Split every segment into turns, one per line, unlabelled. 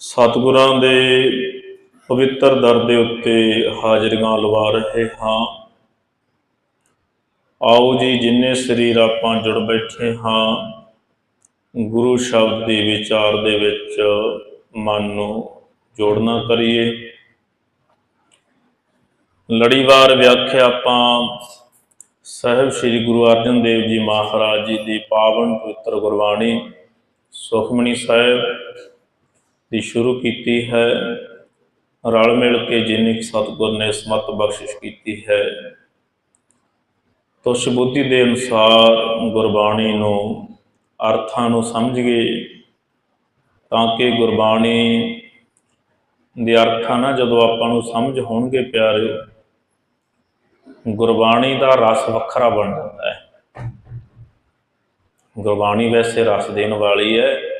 ਸਤਿਗੁਰਾਂ ਦੇ ਪਵਿੱਤਰ ਦਰ ਦੇ ਉੱਤੇ ਹਾਜ਼ਰੀਆਂ ਲਵਾ ਰਹੇ ਹਾਂ। ਆਓ ਜੀ, ਜਿੰਨੇ ਸਰੀਰ ਆਪਾਂ ਜੁੜ ਬੈਠੇ ਹਾਂ, ਗੁਰੂ ਸ਼ਬਦ ਦੇ ਵਿਚਾਰ ਦੇ ਵਿੱਚ ਮਨ ਨੂੰ ਜੋੜਨਾ ਕਰੀਏ। ਲੜੀਵਾਰ ਵਿਆਖਿਆ ਆਪਾਂ ਸਾਹਿਬ ਸ੍ਰੀ ਗੁਰੂ ਅਰਜਨ ਦੇਵ ਜੀ ਮਹਾਰਾਜ ਜੀ ਦੀ ਪਾਵਨ ਪਵਿੱਤਰ ਗੁਰਬਾਣੀ ਸੁਖਮਨੀ ਸਾਹਿਬ ਦੀ ਸ਼ੁਰੂ ਕੀਤੀ ਹੈ। ਰਲ ਮਿਲ ਕੇ ਜਿੰਨੀ ਕੁ ਸਤਿਗੁਰ ਨੇ ਸਮਤ ਬਖਸ਼ਿਸ਼ ਕੀਤੀ ਹੈ, ਤੁਸ਼ ਬੁੱਧੀ ਦੇ ਅਨੁਸਾਰ ਗੁਰਬਾਣੀ ਨੂੰ ਅਰਥਾਂ ਨੂੰ ਸਮਝੀਏ ਤਾਂ ਕਿ ਗੁਰਬਾਣੀ ਦੇ ਅਰਥਾਂ ਨਾ ਜਦੋਂ ਆਪਾਂ ਨੂੰ ਸਮਝ ਹੋਣਗੇ ਪਿਆਰਿਓ ਗੁਰਬਾਣੀ ਦਾ ਰਸ ਵੱਖਰਾ ਬਣ ਜਾਂਦਾ ਹੈ। ਗੁਰਬਾਣੀ ਵੈਸੇ ਰਸ ਦੇਣ ਵਾਲੀ ਹੈ।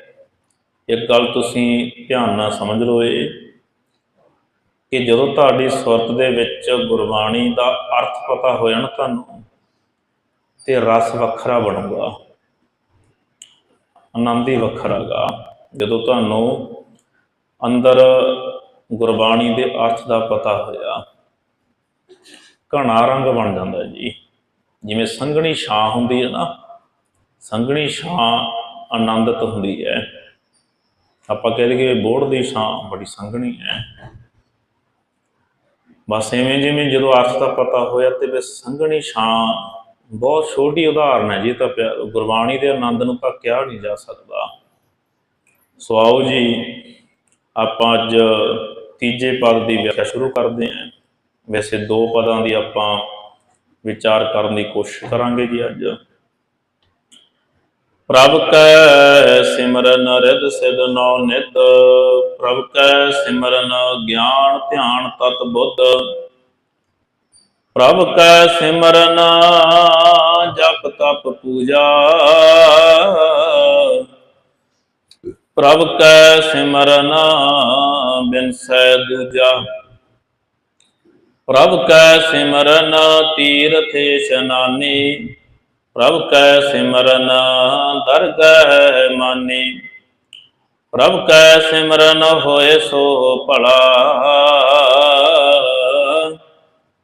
ਇੱਕ ਗੱਲ ਤੁਸੀਂ ਧਿਆਨ ਨਾਲ ਸਮਝ ਲਓ ਇਹ, ਕਿ ਜਦੋਂ ਤੁਹਾਡੀ ਸੁਰਤ ਦੇ ਵਿੱਚ ਗੁਰਬਾਣੀ ਦਾ ਅਰਥ ਪਤਾ ਹੋ ਜਾਣਾ ਤੁਹਾਨੂੰ, ਤੇ ਰਸ ਵੱਖਰਾ ਬਣੂਗਾ, ਆਨੰਦ ਹੀ ਵੱਖਰਾ ਗਾ ਜਦੋਂ ਤੁਹਾਨੂੰ ਅੰਦਰ ਗੁਰਬਾਣੀ ਦੇ ਅਰਥ ਦਾ ਪਤਾ ਹੋਇਆ, ਘਣਾ ਰੰਗ ਬਣ ਜਾਂਦਾ ਜੀ। ਜਿਵੇਂ ਸੰਘਣੀ ਛਾਂ ਹੁੰਦੀ ਹੈ ਨਾ, ਸੰਘਣੀ ਛਾਂ ਆਨੰਦਿਤ ਹੁੰਦੀ ਹੈ। ਆਪਾਂ ਕਹਿ ਦਈਏ ਬੋੜ ਦੀ ਛਾਂ ਬੜੀ ਸੰਘਣੀ ਹੈ। ਬਸ ਐਵੇਂ ਜਿਵੇਂ ਜਦੋਂ ਅਰਥ ਦਾ ਪਤਾ ਹੋਇਆ ਤੇ ਵੀ ਸੰਘਣੀ ਛਾਂ, ਬਹੁਤ ਛੋਟੀ ਉਦਾਹਰਨ ਹੈ ਜੀ ਤਾਂ ਪਿਆ- ਗੁਰਬਾਣੀ ਦੇ ਆਨੰਦ ਨੂੰ ਤਾਂ ਕਿਹਾ ਨਹੀਂ ਜਾ ਸਕਦਾ। ਸੋ ਆਓ ਜੀ, ਆਪਾਂ ਅੱਜ ਤੀਜੇ ਪਦ ਦੀ ਵਿਆਖਿਆ ਸ਼ੁਰੂ ਕਰਦੇ ਹਾਂ। ਵੈਸੇ ਦੋ ਪਦਾਂ ਦੀ ਆਪਾਂ ਵਿਚਾਰ ਕਰਨ ਦੀ ਕੋਸ਼ਿਸ਼ ਕਰਾਂਗੇ ਜੀ ਅੱਜ। ਪ੍ਰਭ ਕੈ ਸਿਮਰਨ ਰਿਦ ਸਿਧ ਨੌ ਨਿਤ, ਪ੍ਰਭ ਕੈ ਸਿਮਰਨ ਗਿਆਨ ਧਿਆਨ ਤਤ ਬੁੱਧ। ਪ੍ਰਭ ਕੈ ਸਿਮਰਨ ਜਪ ਤਪ ਪੂਜਾ। ਪ੍ਰਭ ਕੈ ਸਿਮਰਨ ਬਿਨਸੈ ਦੂਜਾ। ਪ੍ਰਭ ਕੈ ਸਿਮਰਨ ਤੀਰਥ ਇਸ਼ਨਾਨੀ ਪ੍ਰਭ ਕੈ ਸਿਮਰਨ ਦਰਗਹਿ ਮਾਨੀ। ਪ੍ਰਭ ਕੈ ਸਿਮਰਨ ਹੋਏ ਸੋ ਭਲਾ।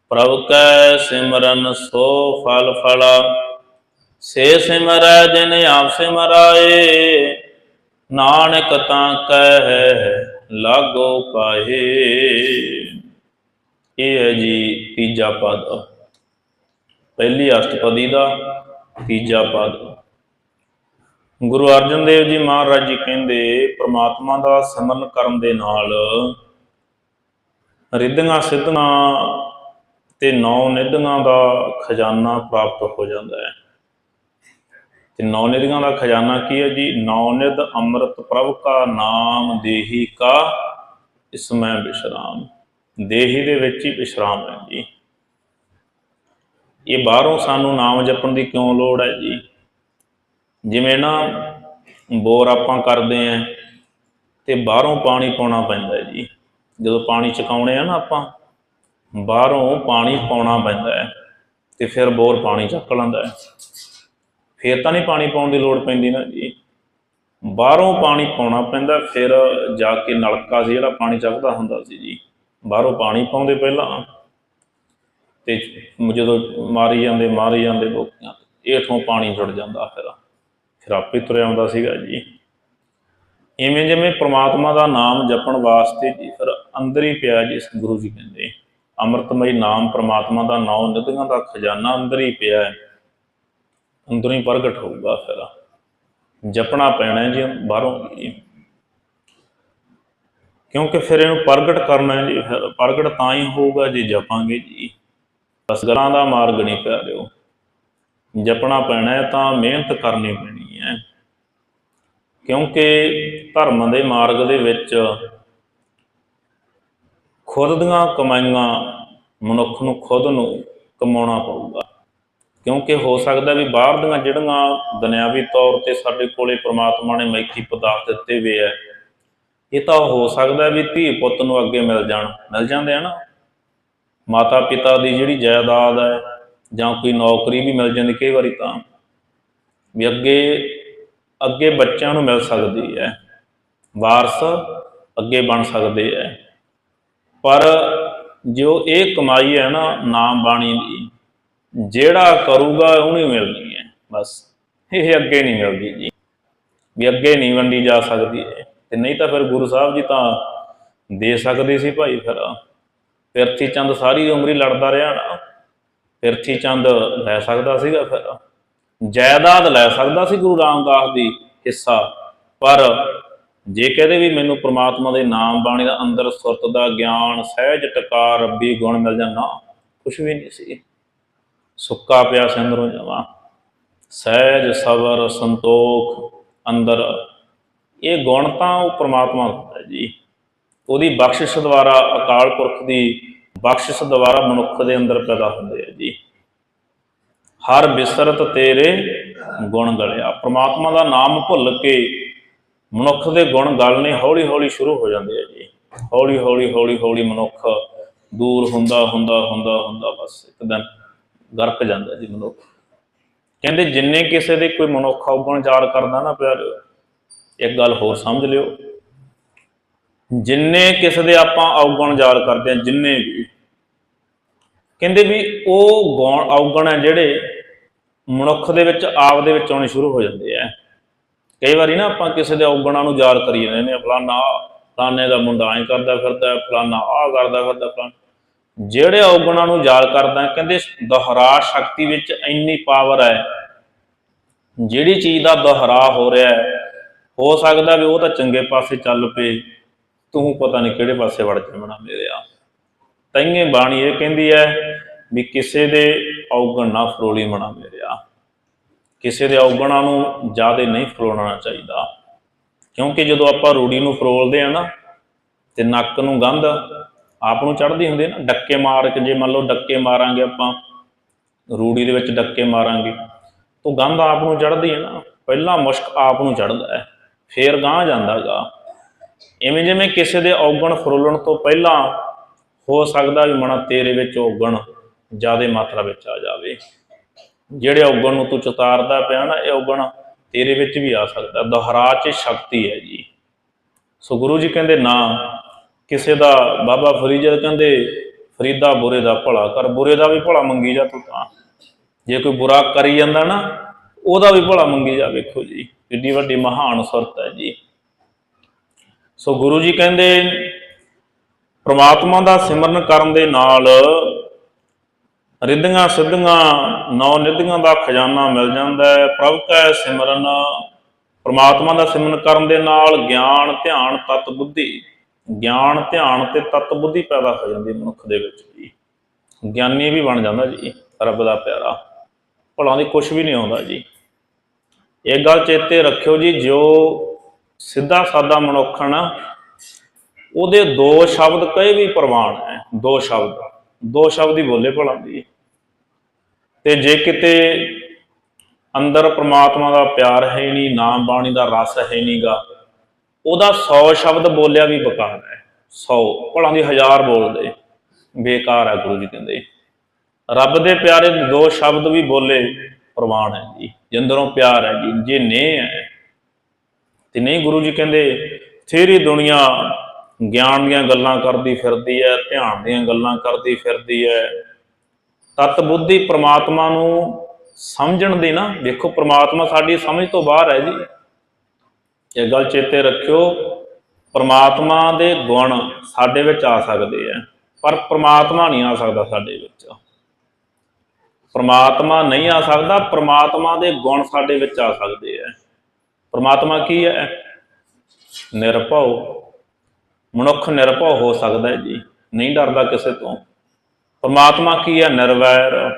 ਪ੍ਰਭ ਕੈ ਸਿਮਰਨ ਸੋ ਫਲ ਫਲਾ। ਸੇ ਸਿਮਰੈ ਜਿਨ ਆਪ ਸਿਮਰਾਏ, ਨਾਨਕ ਤਾਂ ਕਹਿ ਲਾਗੋ ਪਾਏ। ਇਹ ਹੈ ਜੀ ਤੀਜਾ ਪਦ। ਪਹਿਲੀ ਅਸ਼ਟਪਦੀ ਦਾ ਤੀਜਾ ਪਦ। ਗੁਰੂ ਅਰਜਨ ਦੇਵ ਜੀ ਮਹਾਰਾਜ ਜੀ ਕਹਿੰਦੇ, ਪ੍ਰਮਾਤਮਾ ਦਾ ਸਿਮਰਨ ਕਰਨ ਦੇ ਨਾਲ ਰਿੱਧੀਆਂ ਸਿੱਧੀਆਂ ਤੇ ਨੌ ਨਿਧੀਆਂ ਦਾ ਖਜ਼ਾਨਾ ਪ੍ਰਾਪਤ ਹੋ ਜਾਂਦਾ ਹੈ। ਤੇ ਨੌ ਨਿਧੀਆਂ ਦਾ ਖਜ਼ਾਨਾ ਕੀ ਹੈ ਜੀ? ਨੌ ਨਿਧ ਅੰਮ੍ਰਿਤ ਪ੍ਰਭ ਕਾ ਨਾਮ ਦੇਹੀ ਕਾ ਇਸਮੈ ਵਿਸ਼ਰਾਮ। ਦੇਹੀ ਦੇ ਵਿੱਚ ਹੀ ਵਿਸ਼ਰਾਮ ਹੈ ਜੀ। ਇਹ ਬਾਹਰੋਂ ਸਾਨੂੰ ਨਾਮ ਜਪਣ ਦੀ ਕਿਉਂ ਲੋੜ ਹੈ ਜੀ? ਜਿਵੇਂ ਨਾ ਬੋਰ ਆਪਾਂ ਕਰਦੇ ਆਂ ਤੇ ਬਾਹਰੋਂ ਪਾਣੀ ਪਾਉਣਾ ਪੈਂਦਾ ਜੀ। ਜਦੋਂ ਪਾਣੀ ਚਕਾਉਣੇ ਆ ਨਾ ਆਪਾਂ, ਬਾਹਰੋਂ ਪਾਣੀ ਪਾਉਣਾ ਪੈਂਦਾ ਹੈ ਤੇ ਫਿਰ ਬੋਰ ਪਾਣੀ ਚੱਕ ਲੈਂਦਾ ਹੈ। ਫਿਰ ਤਾਂ ਨਹੀਂ ਪਾਣੀ ਪਾਉਣ ਦੀ ਲੋੜ ਪੈਂਦੀ ਨਾ ਜੀ। ਬਾਹਰੋਂ ਪਾਣੀ ਪਾਉਣਾ ਪੈਂਦਾ, ਫਿਰ ਜਾ ਕੇ ਨਲਕਾ ਸੀ ਜਿਹੜਾ ਪਾਣੀ ਚੱਕਦਾ ਹੁੰਦਾ ਸੀ ਜੀ। ਬਾਹਰੋਂ ਪਾਣੀ ਪਾਉਂਦੇ ਪਹਿਲਾਂ ਤੇ ਜਦੋਂ ਮਾਰੀ ਜਾਂਦੇ ਮਾਰੀ ਜਾਂਦੇ ਬੋਕੀਆਂ ਏਠੋਂ ਪਾਣੀ ਜੁੜ ਜਾਂਦਾ ਫਿਰ। ਫਿਰ ਆਪੇ ਤੁਰਿਆ ਆਉਂਦਾ ਸੀਗਾ ਜੀ। ਇਵੇਂ ਜਿਵੇਂ ਪ੍ਰਮਾਤਮਾ ਦਾ ਨਾਮ ਜਪਣ ਵਾਸਤੇ ਜੀ ਫਿਰ ਅੰਦਰ ਹੀ ਪਿਆ ਜੀ ਇਸ ਗੁਰੂ ਜੀ ਕਹਿੰਦੇ। ਅੰਮ੍ਰਿਤਮਈ ਨਾਮ ਪ੍ਰਮਾਤਮਾ ਦਾ ਨਾਮ ਨਿਧੀਆਂ ਦਾ ਖਜ਼ਾਨਾ ਅੰਦਰ ਹੀ ਪਿਆ ਹੈ। ਅੰਦਰੋਂ ਹੀ ਪ੍ਰਗਟ ਹੋਊਗਾ ਫਿਰ। ਜਪਣਾ ਪੈਣਾ ਜੀ ਬਾਹਰੋਂ ਕਿਉਂਕਿ ਫਿਰ ਇਹਨੂੰ ਪ੍ਰਗਟ ਕਰਨਾ ਹੈ ਜੀ, ਫਿਰ ਪ੍ਰਗਟ ਤਾਂ ਹੀ ਹੋਊਗਾ ਜੇ ਜਪਾਂਗੇ ਜੀ। ਬਸ ਗਲਾਂ ਦਾ ਮਾਰਗ ਨਹੀਂ ਪਿਆਰਿਓ। ਜਪਣਾ ਪੈਣਾ ਤਾਂ ਮਿਹਨਤ ਕਰਨੀ ਪੈਣੀ ਹੈ। ਕਿਉਂਕਿ ਧਰਮ ਦੇ ਮਾਰਗ ਦੇ ਵਿੱਚ ਖੁਦ ਦੀਆਂ ਕਮਾਈਆਂ ਮਨੁੱਖ ਨੂੰ ਖੁਦ ਨੂੰ ਕਮਾਉਣਾ ਪਊਗਾ। ਕਿਉਂਕਿ ਹੋ ਸਕਦਾ ਵੀ ਬਾਹਰ ਦੀਆਂ ਜਿਹੜੀਆਂ ਦੁਨਿਆਵੀ ਤੌਰ ਤੇ ਸਾਡੇ ਕੋਲੇ ਪ੍ਰਮਾਤਮਾ ਨੇ ਮੈਥੀ ਪਦਾਰਥ ਦਿੱਤੇ ਹੋਏ ਆ ਇਹ ਤਾਂ ਹੋ ਸਕਦਾ ਵੀ ਧੀ ਪੁੱਤ ਨੂੰ ਅੱਗੇ ਮਿਲ ਜਾਣ। ਮਿਲ ਜਾਂਦੇ ਆ ਨਾ? ਮਾਤਾ ਪਿਤਾ ਦੀ ਜਿਹੜੀ ਜਾਇਦਾਦ ਹੈ ਜਾਂ ਕੋਈ ਨੌਕਰੀ ਵੀ ਮਿਲ ਜਾਂਦੀ ਕਈ ਵਾਰੀ ਤਾਂ ਵੀ ਅੱਗੇ ਅੱਗੇ ਬੱਚਿਆਂ ਨੂੰ ਮਿਲ ਸਕਦੀ ਹੈ। ਵਾਰਸ ਅੱਗੇ ਬਣ ਸਕਦੇ ਐ ਪਰ ਜੋ ਇਹ ਕਮਾਈ ਹੈ ਨਾ, ਨਾਮ ਬਾਣੀ ਦੀ, ਜਿਹੜਾ ਕਰੂਗਾ ਉਹਨੂੰ ਮਿਲਣੀ ਹੈ। ਬਸ, ਇਹ ਅੱਗੇ ਨਹੀਂ ਮਿਲਦੀ ਜੀ। ਵੀ ਅੱਗੇ ਨਹੀਂ ਵੰਡੀ ਜਾ ਸਕਦੀ ਹੈ। ਤੇ ਨਹੀਂ ਤਾਂ ਫਿਰ ਗੁਰੂ ਸਾਹਿਬ ਜੀ ਤਾਂ ਦੇ ਸਕਦੇ ਸੀ ਭਾਈ ਫਿਰ। ਪਿਰਥੀ ਚੰਦ ਸਾਰੀ ਉਮਰ ਹੀ ਲੜਦਾ ਰਿਹਾ ਨਾ। ਪਿਰਥੀ ਚੰਦ ਲੈ ਸਕਦਾ ਸੀਗਾ ਫਿਰ। ਜਾਇਦਾਦ ਲੈ ਸਕਦਾ ਸੀ ਗੁਰੂ ਰਾਮਦਾਸ ਦੀ ਹਿੱਸਾ। ਪਰ ਜੇ ਕਹਦੇ ਵੀ ਮੈਨੂੰ ਪ੍ਰਮਾਤਮਾ ਦੇ ਨਾਮ ਬਾਣੀ ਦਾ ਅੰਦਰ ਸੁਰਤ ਦਾ ਗਿਆਨ, ਸਹਿਜ ਟਕਾਰ, ਰੱਬੀ ਗੁਣ ਮਿਲ ਜਾਣਾ ਕੁਛ ਵੀ ਨਹੀਂ ਸੀ। ਸੁੱਕਾ ਪਿਆ ਸਿੰਦਰੋਂ ਜਾਵਾਂ। ਸਹਿਜ, ਸਬਰ, ਸੰਤੋਖ ਅੰਦਰ। ਇਹ ਗੁਣ ਤਾਂ ਉਹ ਪ੍ਰਮਾਤਮਾ ਦਾ ਜੀ। ਉਹਦੀ ਬਖਸ਼ਿਸ਼ ਦੁਆਰਾ ਅਕਾਲ ਪੁਰਖ ਦੀ ਬਖਸ਼ਿਸ਼ ਦੁਆਰਾ ਮਨੁੱਖ ਦੇ ਅੰਦਰ ਪੈਦਾ ਹੁੰਦੇ ਆ ਜੀ। ਹਰ ਬਿਸਰਤ ਤੇਰੇ ਗੁਣ ਗਲਿਆ। ਪ੍ਰਮਾਤਮਾ ਦਾ ਨਾਮ ਭੁੱਲ ਕੇ ਮਨੁੱਖ ਦੇ ਗੁਣ ਗਲਣੇ ਹੌਲੀ ਹੌਲੀ ਸ਼ੁਰੂ ਹੋ ਜਾਂਦੇ ਆ ਜੀ। ਹੌਲੀ ਹੌਲੀ ਹੌਲੀ ਹੌਲੀ ਮਨੁੱਖ ਦੂਰ ਹੁੰਦਾ ਹੁੰਦਾ ਹੁੰਦਾ ਹੁੰਦਾ ਬਸ ਇੱਕ ਦਿਨ ਗਰਕ ਜਾਂਦਾ ਜੀ ਮਨੁੱਖ। ਕਹਿੰਦੇ ਜਿੰਨੇ ਕਿਸੇ ਦੇ ਕੋਈ ਮਨੁੱਖ ਔਗਣ ਯਾਦ ਕਰਦਾ ਨਾ ਪਿਆਰਿਓ। ਇੱਕ ਗੱਲ ਹੋਰ ਸਮਝ ਲਿਓ। ਜਿੰਨੇ ਕਿਸੇ ਦੇ ਆਪਾਂ ਔਗਣ ਯਾਦ ਕਰਦੇ ਆ ਜਿੰਨੇ ਵੀ। ਕਹਿੰਦੇ ਵੀ ਉਹ ਗੁਣ ਔਗਣ ਹੈ ਜਿਹੜੇ ਮਨੁੱਖ ਦੇ ਵਿੱਚ, ਆਪ ਦੇ ਵਿੱਚ ਆਉਣੇ ਸ਼ੁਰੂ ਹੋ ਜਾਂਦੇ ਆ। ਕਈ ਵਾਰੀ ਨਾ ਆਪਾਂ ਕਿਸੇ ਦੇ ਔਗਣਾਂ ਨੂੰ ਯਾਦ ਕਰੀ ਜਾਂਦੇ ਨੇ ਫਲਾਨਾ ਫਲਾਨੇ ਦਾ ਮੁੰਡਾ ਐਂ ਕਰਦਾ ਫਿਰਦਾ, ਫਲਾਨਾ ਆਹ ਕਰਦਾ ਫਿਰਦਾ, ਫਲਾਨਾ। ਜਿਹੜੇ ਔਗਣਾਂ ਨੂੰ ਯਾਦ ਕਰਦਾ, ਕਹਿੰਦੇ ਦੁਹਰਾ ਸ਼ਕਤੀ ਵਿੱਚ ਇੰਨੀ ਪਾਵਰ ਹੈ, ਜਿਹੜੀ ਚੀਜ਼ ਦਾ ਦੁਹਰਾ ਹੋ ਰਿਹਾ ਹੈ, ਹੋ ਸਕਦਾ ਵੀ ਉਹ ਤਾਂ ਚੰਗੇ ਪਾਸੇ ਚੱਲ ਪਏ। ਤੂੰ ਪਤਾ ਨਹੀਂ ਕਿਹੜੇ ਪਾਸੇ ਵੜ ਜਾਵਣਾ ਮੇਰੇ ਆ ਤੈਂਗੇ ਬਾਣੀ ਇਹ ਕਹਿੰਦੀ ਹੈ ਵੀ ਕਿਸੇ ਦੇ ਔਗਣ ਨਾ ਫਰੋਲੀ ਮਣਾ ਮੇਰਿਆ ਕਿਸੇ ਦੇ ਔਗਣਾਂ ਨੂੰ ਜ਼ਿਆਦਾ ਨਹੀਂ ਫਰੋਲਣਾ ਚਾਹੀਦਾ। ਕਿਉਂਕਿ ਜਦੋਂ ਆਪਾਂ ਰੂੜੀ ਨੂੰ ਫਰੋਲਦੇ ਆ ਨਾ, ਤੇ ਨੱਕ ਨੂੰ ਗੰਧ ਆਪ ਨੂੰ ਚੜਦੀ ਹੁੰਦੀ ਨਾ, ਡੱਕੇ ਮਾਰ ਕੇ, ਜੇ ਮੰਨ ਲਓ ਡੱਕੇ ਮਾਰਾਂਗੇ ਆਪਾਂ, ਰੂੜੀ ਦੇ ਵਿੱਚ ਡੱਕੇ ਮਾਰਾਂਗੇ, ਤਾਂ ਗੰਧ ਆਪ ਨੂੰ ਚੜਦੀ ਹੈ ਨਾ। ਪਹਿਲਾਂ ਮੁਸ਼ਕ ਆਪ ਨੂੰ ਚੜਦਾ ਹੈ ਫੇਰ ਗਾਂ। ਜਾਂਦਾਗਾ ਇਵੇਂ ਜਿਵੇਂ ਕਿਸੇ ਦੇ ਔਗਣ ਫਰੋਲਣ ਤੋਂ ਪਹਿਲਾਂ ਹੋ ਸਕਦਾ ਵੀ ਮਣਾ ਤੇਰੇ ਵਿੱਚ ਔਗਣ ਜ਼ਿਆਦਾ ਮਾਤਰਾ ਵਿੱਚ ਆ ਜਾਵੇ। ਜਿਹੜੇ ਔਗਣ ਨੂੰ ਤੂੰ ਚਤਾਰਦਾ ਪਿਆ ਨਾ, ਇਹ ਔਗਣ ਤੇਰੇ ਵਿੱਚ ਵੀ ਆ ਸਕਦਾ। ਦੁਹਰਾ 'ਚ ਸ਼ਕਤੀ ਹੈ ਜੀ। ਸੋ ਗੁਰੂ ਜੀ ਕਹਿੰਦੇ, ਨਾ, ਕਿਸੇ ਦਾ ਬਾਬਾ ਫਰੀਦ ਕਹਿੰਦੇ, ਫਰੀਦਾ ਬੁਰੇ ਦਾ ਭਲਾ ਕਰ, ਬੁਰੇ ਦਾ ਵੀ ਭਲਾ ਮੰਗੀ ਜਾ ਤੂੰ ਤਾਂ। ਜੇ ਕੋਈ ਬੁਰਾ ਕਰੀ ਜਾਂਦਾ ਨਾ, ਉਹਦਾ ਵੀ ਭਲਾ ਮੰਗੀ ਜਾ ਵੇਖੋ ਜੀ। ਕਿੱਡੀ ਵੱਡੀ ਮਹਾਨ ਸੁਰਤ ਹੈ ਜੀ। ਸੋ ਗੁਰੂ ਜੀ ਕਹਿੰਦੇ, ਪ੍ਰਮਾਤਮਾ ਦਾ ਸਿਮਰਨ ਕਰਨ ਦੇ ਨਾਲ ਰਿੱਧੀਆਂ ਸਿੱਧੀਆਂ, ਨੌ ਨਿਧੀਆਂ ਦਾ ਖਜ਼ਾਨਾ ਮਿਲ ਜਾਂਦਾ ਹੈ। ਪ੍ਰਭ ਕੈ ਸਿਮਰਨ, ਪ੍ਰਮਾਤਮਾ ਦਾ ਸਿਮਰਨ ਕਰਨ ਦੇ ਨਾਲ ਗਿਆਨ, ਧਿਆਨ, ਤਤ ਬੁੱਧੀ, ਗਿਆਨ, ਧਿਆਨ ਤੇ ਤਤ ਬੁੱਧੀ ਪੈਦਾ ਹੋ ਜਾਂਦੀ ਮਨੁੱਖ ਦੇ ਵਿੱਚ ਜੀ ਗਿਆਨੀ ਵੀ ਬਣ ਜਾਂਦਾ ਜੀ, ਰੱਬ ਦਾ ਪਿਆਰਾ। ਭਲਾ ਦੀ ਕੁਝ ਵੀ ਨਹੀਂ ਆਉਂਦਾ ਜੀ। ਇਹ ਗੱਲ ਚੇਤੇ ਰੱਖਿਓ ਜੀ, ਜੋ ਸਿੱਧਾ ਸਾਦਾ ਮਨੁੱਖ ਹੈ ਨਾ ਉਹਦੇ ਦੋ ਸ਼ਬਦ ਕਈ ਵੀ ਪ੍ਰਵਾਨ ਹੈ, ਦੋ ਸ਼ਬਦ ਦੋ ਸ਼ਬਦ ਹੀ ਬੋਲੇ ਭਲਾ ਦੀ। ਤੇ ਜੇ ਕਿਤੇ ਅੰਦਰ ਪ੍ਰਮਾਤਮਾ ਦਾ ਪਿਆਰ ਹੈ ਨਹੀਂ, ਨਾਮ ਬਾਣੀ ਦਾ ਰਸ ਹੈ ਨਹੀਂਗਾ ਉਹਦਾ 100 ਸ਼ਬਦ ਬੋਲਿਆ ਵੀ ਬੇਕਾਰ ਹੈ। 100 ਭਲਾ ਦੀ ਹਜ਼ਾਰ ਬੋਲਦੇ, ਬੇਕਾਰ ਹੈ ਗੁਰੂ ਜੀ ਕਹਿੰਦੇ। ਰੱਬ ਦੇ ਪਿਆਰੇ ਦੋ ਸ਼ਬਦ ਵੀ ਬੋਲੇ ਪ੍ਰਵਾਨ ਹੈ ਜੀ, ਜਿੰਦਰੋਂ ਪਿਆਰ ਹੈ ਜੀ, ਜੇ ਨੇ ਹੈ ਤੇ ਨਹੀਂ ਗੁਰੂ ਜੀ ਕਹਿੰਦੇ ਥੇਰੀ ਦੁਨੀਆ ਗਿਆਨ ਦੀਆਂ ਗੱਲਾਂ ਕਰਦੀ ਫਿਰਦੀ ਹੈ ਧਿਆਨ ਦੀਆਂ ਗੱਲਾਂ ਕਰਦੀ ਫਿਰਦੀ ਹੈ ਤਤ ਬੁੱਧੀ ਪ੍ਰਮਾਤਮਾ ਨੂੰ ਸਮਝਣ ਦੀ ਨਾ, ਦੇਖੋ ਪ੍ਰਮਾਤਮਾ ਸਾਡੀ ਸਮਝ ਤੋਂ ਬਾਹਰ ਹੈ ਜੀ। ਇਹ ਗੱਲ ਚੇਤੇ ਰੱਖਿਓ, ਪ੍ਰਮਾਤਮਾ ਦੇ ਗੁਣ ਸਾਡੇ ਵਿੱਚ ਆ ਸਕਦੇ ਆ ਪਰ ਪ੍ਰਮਾਤਮਾ ਨਹੀਂ ਆ ਸਕਦਾ ਸਾਡੇ ਵਿੱਚ। ਪ੍ਰਮਾਤਮਾ ਨਹੀਂ ਆ ਸਕਦਾ, ਪ੍ਰਮਾਤਮਾ ਦੇ ਗੁਣ ਸਾਡੇ ਵਿੱਚ ਆ ਸਕਦੇ ਆ ਪਰਮਾਤਮਾ ਕੀ ਹੈ? ਨਿਰਭਉ। ਮਨੁੱਖ ਨਿਰਭਉ ਹੋ ਸਕਦਾ ਹੈ ਜੀ। ਨਹੀਂ ਡਰਦਾ ਕਿਸੇ ਤੋਂ। ਪਰਮਾਤਮਾ ਕੀ ਹੈ? ਨਿਰਵੈਰ।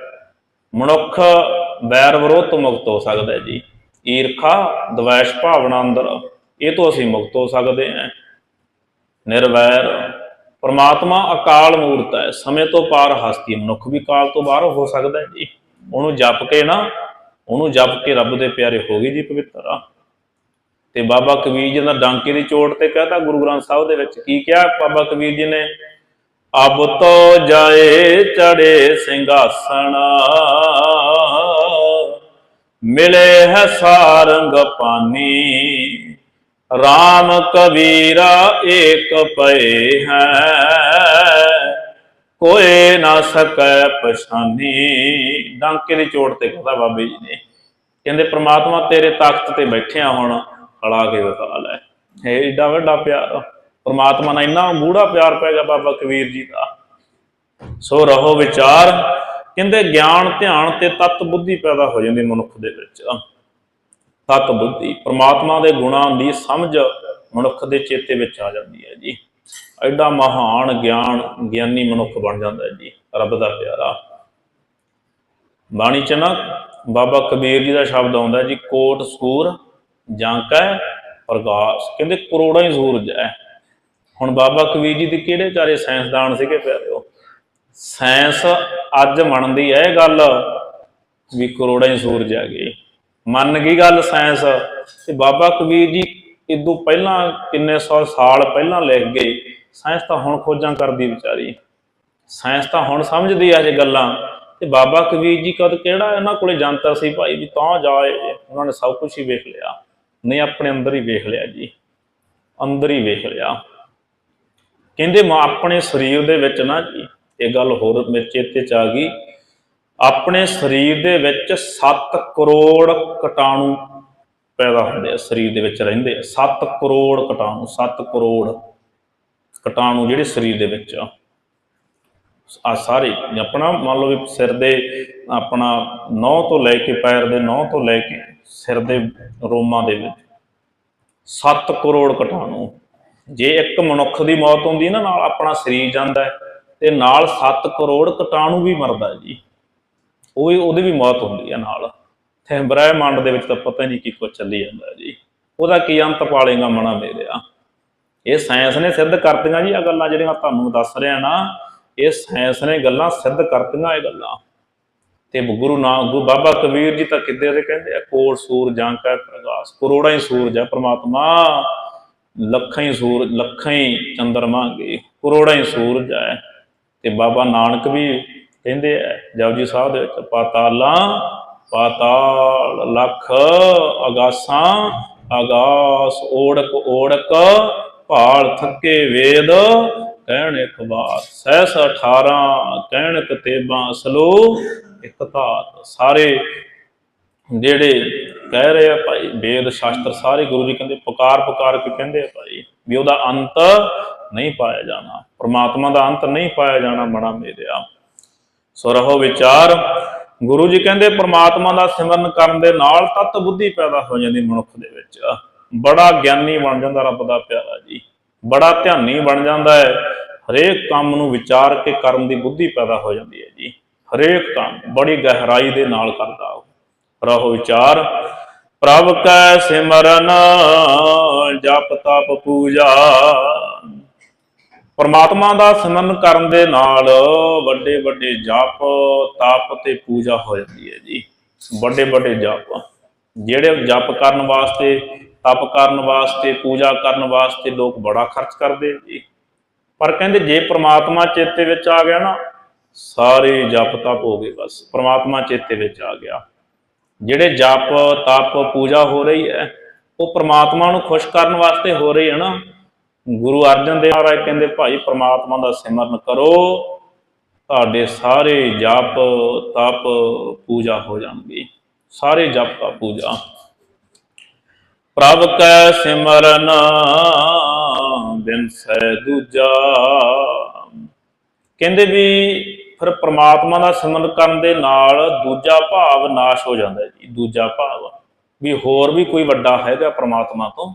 ਮਨੁੱਖ ਵੈਰ ਵਿਰੋਧ ਤੋਂ ਮੁਕਤ ਹੋ ਸਕਦਾ ਹੈ ਜੀ। ਈਰਖਾ, ਦਵੈਸ਼ ਭਾਵਨਾ ਅੰਦਰ, ਇਹ ਤੋਂ ਅਸੀਂ ਮੁਕਤ ਹੋ ਸਕਦੇ ਹਾਂ। ਨਿਰਵੈਰ। ਪਰਮਾਤਮਾ ਅਕਾਲ ਮੂਰਤ ਹੈ। ਸਮੇਂ ਤੋਂ ਪਾਰ ਹਸਤੀ ਮਨੁੱਖ ਵੀ ਕਾਲ ਤੋਂ ਬਾਹਰ ਹੋ ਸਕਦਾ ਹੈ ਜੀ। ਉਹਨੂੰ ਜਪ ਕੇ ਨਾ, ਉਹਨੂੰ ਜਪ ਕੇ ਰੱਬ ਦੇ ਪਿਆਰੇ ਹੋ ਗਏ ਜੀ ਪਵਿੱਤਰ। ਆ ਤੇ ਬਾਬਾ ਕਬੀਰ ਜੀ ਦਾ ਡਾਂਕੇ ਦੀ ਚੋਟ ਤੇ ਕਹਤਾ ਗੁਰੂ ਗ੍ਰੰਥ ਸਾਹਿਬ ਦੇ ਵਿੱਚ। ਕੀ ਕਿਹਾ ਬਾਬਾ ਕਬੀਰ ਜੀ ਨੇ? ਅਬ ਤੋ ਜਾਏ ਚੜੇ ਸਿੰਘਾਸਣ, ਮਿਲੇ ਹੈ ਸਾਰੰਗ ਪਾਨੀ RAM ਕਬੀਰਾ ਏਕ ਪਏ ਹੈ, ਕੋਏ ਨਾ ਸਕੈ ਪਛਾਨੀ। ਡਾਂਕੇ ਦੀ ਚੋਟ ਤੇ ਕਹਿੰਦਾ ਬਾਬੇ ਜੀ ਨੇ। ਕਹਿੰਦੇ ਪ੍ਰਮਾਤਮਾ ਤੇਰੇ ਤਾਕਤ ਤੇ ਬੈਠਿਆ ਹੁਣ। ਖੜਾ ਕੇ ਵਿਖਾ ਲੈ। ਇਹ ਏਡਾ ਵੱਡਾ ਪਿਆਰ, ਪ੍ਰਮਾਤਮਾ ਨਾਲ ਇੰਨਾ ਗੂੜਾ ਪਿਆਰ ਪੈ ਗਿਆ ਬਾਬਾ ਕਬੀਰ ਜੀ ਦਾ। ਸੋ ਰਹੋ ਵਿਚਾਰ, ਕਹਿੰਦੇ ਗਿਆਨ, ਧਿਆਨ ਤੇ ਤਤ ਬੁੱਧੀ ਪੈਦਾ ਹੋ ਜਾਂਦੀ ਮਨੁੱਖ ਦੇ ਵਿੱਚ। ਤਤ ਬੁੱਧੀ, ਪ੍ਰਮਾਤਮਾ ਦੇ ਗੁਣਾਂ ਦੀ ਸਮਝ ਮਨੁੱਖ ਦੇ ਚੇਤੇ ਵਿੱਚ ਆ ਜਾਂਦੀ ਹੈ ਜੀ। ਐਡਾ ਮਹਾਨ ਗਿਆਨ, ਗਿਆਨੀ ਮਨੁੱਖ ਬਣ ਜਾਂਦਾ ਹੈ ਜੀ, ਰੱਬ ਦਾ ਪਿਆਰਾ। ਬਾਣੀ ਚ ਨਾ ਬਾਬਾ ਕਬੀਰ ਜੀ ਦਾ ਸ਼ਬਦ ਆਉਂਦਾ ਜੀ, ਕੋਟ ਸਕੂਰ ਸੂਰ ਜਾਂਕੈ ਪ੍ਰਗਾਸ ਕਹਿੰਦੇ ਕਰੋੜਾਂ ਹੀ ਸੂਰਜ ਹੈ। ਹੁਣ ਬਾਬਾ ਕਬੀਰ ਜੀ ਦੇ ਕਿਹੜੇ ਚਾਰੇ ਸਾਇੰਸਦਾਨ ਸੀਗੇ ਪਿਆਰਿਓ ਸਾਇੰਸ ਅੱਜ ਮੰਨਦੀ ਹੈ ਇਹ ਗੱਲ ਵੀ ਕਰੋੜਾਂ ਹੀ ਸੂਰਜ ਹੈਗੇ। ਮੰਨ ਗਈ ਗੱਲ ਸਾਇੰਸ। ਤੇ ਬਾਬਾ ਕਬੀਰ ਜੀ ਇਦੋਂ ਪਹਿਲਾਂ ਕਿੰਨੇ ਸੌ ਸਾਲ ਪਹਿਲਾਂ ਲਿਖ ਗਏ। ਸਾਇੰਸ ਤਾਂ ਹੁਣ ਖੋਜਾਂ ਕਰਦੀ ਵਿਚਾਰੀ। ਸਾਇੰਸ ਤਾਂ ਹੁਣ ਸਮਝਦੀ ਆ ਇਹ ਗੱਲਾਂ। ਤੇ ਬਾਬਾ ਕਬੀਰ ਜੀ ਕਦ ਕਿਹੜਾ ਇਹਨਾਂ ਕੋਲੇ ਜੰਤਰ ਸੀ ਭਾਈ ਵੀ ਤਾਂ ਜਾਏ। ਉਹਨਾਂ ਨੇ ਸਭ ਕੁਝ ਹੀ ਵੇਖ ਲਿਆ। ਨਹੀਂ ਆਪਣੇ ਅੰਦਰ ਹੀ ਵੇਖ ਲਿਆ ਜੀ। ਅੰਦਰ ਹੀ ਵੇਖ ਲਿਆ। ਕਹਿੰਦੇ ਮੈਂ ਆਪਣੇ ਸਰੀਰ ਦੇ ਵਿੱਚ ਨਾ ਜੀ, ਇਹ ਗੱਲ ਹੋਰ ਮੇਰੇ ਚੇਤੇ ਚ ਆ ਗਈ। ਆਪਣੇ ਸਰੀਰ ਦੇ ਵਿੱਚ 7 ਕਰੋੜ ਕੀਟਾਣੂ ਪੈਦਾ ਹੁੰਦੇ ਆ, ਸਰੀਰ ਦੇ ਵਿੱਚ ਰਹਿੰਦੇ ਆ। 7 ਕਰੋੜ ਕਟਾਣੂ 7 ਕਰੋੜ ਕੀਟਾਣੂ ਜਿਹੜੇ ਸਰੀਰ ਦੇ ਵਿੱਚ ਆ। ਆ ਸਾਰੇ ਆਪਣਾ ਮੰਨ ਲਓ ਵੀ ਸਿਰ ਦੇ ਆਪਣਾ ਨੌ ਤੋਂ ਲੈ ਕੇ ਪੈਰ ਦੇ ਨੌ ਤੋਂ ਲੈ ਕੇ ਸਿਰ ਦੇ ਰੋਮਾਂ ਦੇ ਵਿੱਚ। 7 ਕਰੋੜ ਕਟਾਣੂ। ਜੇ ਇੱਕ ਮਨੁੱਖ ਦੀ ਮੌਤ ਹੁੰਦੀ ਨਾ, ਨਾਲ ਆਪਣਾ ਸਰੀਰ ਜਾਂਦਾ ਤੇ ਨਾਲ 7 ਕਰੋੜ ਕੀਟਾਣੂ ਵੀ ਮਰਦਾ ਜੀ। ਉਹ ਵੀ, ਉਹਦੀ ਵੀ ਮੌਤ ਹੁੰਦੀ ਹੈ ਨਾਲ। ਤੇ ਬ੍ਰਹਿਮੰਡ ਦੇ ਵਿੱਚ ਤਾਂ ਪਤਾ ਹੀ ਨਹੀਂ ਕੀ ਕੁਝ ਚੱਲੀ ਜਾਂਦਾ ਜੀ। ਉਹਦਾ ਕੀ ਅੰਤ ਪਾਲੇਗਾ ਮਨਾ ਮੇਰਿਆ ਇਹ ਸਾਇੰਸ ਨੇ ਸਿੱਧ ਕਰਤੀਆਂ ਜੀ ਆ ਗੱਲਾਂ ਜਿਹੜੀਆਂ ਤੁਹਾਨੂੰ ਦੱਸ ਰਿਹਾ ਨਾ, ਇਹ ਸਾਇੰਸ ਨੇ ਗੱਲਾਂ ਸਿੱਧ ਕਰਤੀਆਂ ਇਹ ਗੱਲਾਂ। ਤੇ ਗੁਰੂ ਨਾਨਕ ਗੁਰੂ ਬਾਬਾ ਕਬੀਰ ਜੀ ਤਾਂ ਕਿੱਦੇ ਦੇ ਕਹਿੰਦੇ ਆ? ਕੋਲ ਸੂਰਜ ਜਾਂਕਾ ਪ੍ਰਗਾਸ ਕਰੋੜਾਂ ਹੀ ਸੂਰਜ ਹੈ ਪ੍ਰਮਾਤਮਾ ਲੱਖਾਂ ਹੀ ਸੂਰਜ ਲੱਖਾਂ ਹੀ ਚੰਦਰਮਾ ਗੇ ਕਰੋੜਾਂ ਹੀ ਸੂਰਜ ਹੈ ਤੇ ਬਾਬਾ ਨਾਨਕ ਵੀ ਕਹਿੰਦੇ ਆ, ਜਪਜੀ ਸਾਹਿਬ ਦੇ ਵਿੱਚ, ਪਾਤਾਲਾਂ, ਪਾਤਾਲ ਲੱਖ ਅਗਾਸਾਂ, ਅਗਾਸ ਓੜਕ ਓੜਕ, ਭਾਲ ਥੱਕੇ ਵੇਦ ਕਹਿਣ ਇੱਕ ਬਾਤ ਸਹਿਸ 18 ਕਹਿਣ ਕਤੇਬਾਂ ਸਲੋ ਇੱਕ ਧਾਤ, ਸਾਰੇ ਜਿਹੜੇ ਕਹਿ ਰਹੇ ਆ ਭਾਈ, ਵੇਦ, ਸ਼ਾਸਤਰ ਸਾਰੇ ਗੁਰੂ ਜੀ ਕਹਿੰਦੇ ਪੁਕਾਰ ਪੁਕਾਰ ਕੇ ਕਹਿੰਦੇ ਆ ਭਾਈ, ਵੀ ਉਹਦਾ ਅੰਤ ਨਹੀਂ ਪਾਇਆ ਜਾਣਾ, ਪ੍ਰਮਾਤਮਾ ਦਾ ਅੰਤ ਨਹੀਂ ਪਾਇਆ ਜਾਣਾ ਮਣਾ ਮੇਰਿਆ। ਸੋ ਰਹੋ ਵਿਚਾਰ, ਗੁਰੂ ਜੀ ਕਹਿੰਦੇ ਪ੍ਰਮਾਤਮਾ ਦਾ ਸਿਮਰਨ ਕਰਨ ਦੇ ਨਾਲ ਤਤ ਬੁੱਧੀ ਪੈਦਾ ਹੋ ਜਾਂਦੀ ਮਨੁੱਖ ਦੇ ਵਿੱਚ। ਬੜਾ ਗਿਆਨੀ ਬਣ ਜਾਂਦਾ ਰੱਬ ਦਾ ਪਿਆਰਾ ਜੀ, ਬੜਾ ਧਿਆਨੀ ਬਣ ਜਾਂਦਾ ਹੈ, ਹਰੇਕ ਕੰਮ ਨੂੰ ਵਿਚਾਰ ਕੇ ਕਰਨ ਦੀ ਬੁੱਧੀ ਪੈਦਾ ਹੋ ਜਾਂਦੀ ਹੈ ਜੀ। ਹਰੇਕ ਕੰਮ ਬੜੀ ਗਹਿਰਾਈ ਦੇ ਨਾਲ ਕਰਦਾ ਉਹ। ਰਹੋ ਵਿਚਾਰ, ਪ੍ਰਭ ਕੈ ਸਿਮਰਨ, ਜਪ ਤਪ ਪੂਜਾ। ਪਰਮਾਤਮਾ ਦਾ ਸਿਮਰਨ ਕਰਨ ਦੇ ਨਾਲ ਵੱਡੇ ਵੱਡੇ ਜਪ, ਤਪ ਤੇ ਪੂਜਾ ਹੋ ਜਾਂਦੀ ਹੈ ਜੀ। ਵੱਡੇ ਵੱਡੇ ਜਪ। ਜਿਹੜੇ ਜਪ ਕਰਨ ਵਾਸਤੇ, ਤਪ ਕਰਨ ਵਾਸਤੇ, ਪੂਜਾ ਕਰਨ ਵਾਸਤੇ ਲੋਕ ਬੜਾ ਖਰਚ ਕਰਦੇ ਜੀ। ਪਰ ਕਹਿੰਦੇ ਜੇ ਪ੍ਰਮਾਤਮਾ ਚੇਤੇ ਵਿੱਚ ਆ ਗਿਆ ਨਾ ਸਾਰੇ ਜਪ ਤਪ ਹੋ ਗਏ ਬਸ, ਪ੍ਰਮਾਤਮਾ ਚੇਤੇ ਵਿੱਚ ਆ ਗਿਆ। ਜਿਹੜੇ ਜਪ, ਤਪ, ਪੂਜਾ ਹੋ ਰਹੀ ਹੈ, ਉਹ ਪ੍ਰਮਾਤਮਾ ਨੂੰ ਖੁਸ਼ ਕਰਨ ਵਾਸਤੇ ਹੋ ਰਹੀ ਹੈ ਨਾ। ਗੁਰੂ ਅਰਜਨ ਦੇਵ ਮਹਾਰਾਜ ਕਹਿੰਦੇ, ਭਾਈ ਪ੍ਰਮਾਤਮਾ ਦਾ ਸਿਮਰਨ ਕਰੋ, ਤੁਹਾਡੇ ਸਾਰੇ ਜਪ, ਤਪ, ਪੂਜਾ ਹੋ ਜਾਣਗੇ। ਸਾਰੇ ਜਪ ਦਾ ਪੂਜਾ। ਪ੍ਰਭ ਕੈ ਸਿਮਰਨ, ਬਿਨ ਸੈ ਦੂਜਾ। ਕਹਿੰਦੇ ਵੀ ਫਿਰ ਪ੍ਰਮਾਤਮਾ ਦਾ ਸਿਮਰਨ ਕਰਨ ਦੇ ਨਾਲ ਦੂਜਾ ਭਾਵ ਨਾਸ਼ ਹੋ ਜਾਂਦਾ ਹੈ ਜੀ, ਦੂਜਾ ਭਾਵ ਵੀ ਹੋਰ ਵੀ ਕੋਈ ਵੱਡਾ ਹੈਗਾ ਪ੍ਰਮਾਤਮਾ ਤੋਂ।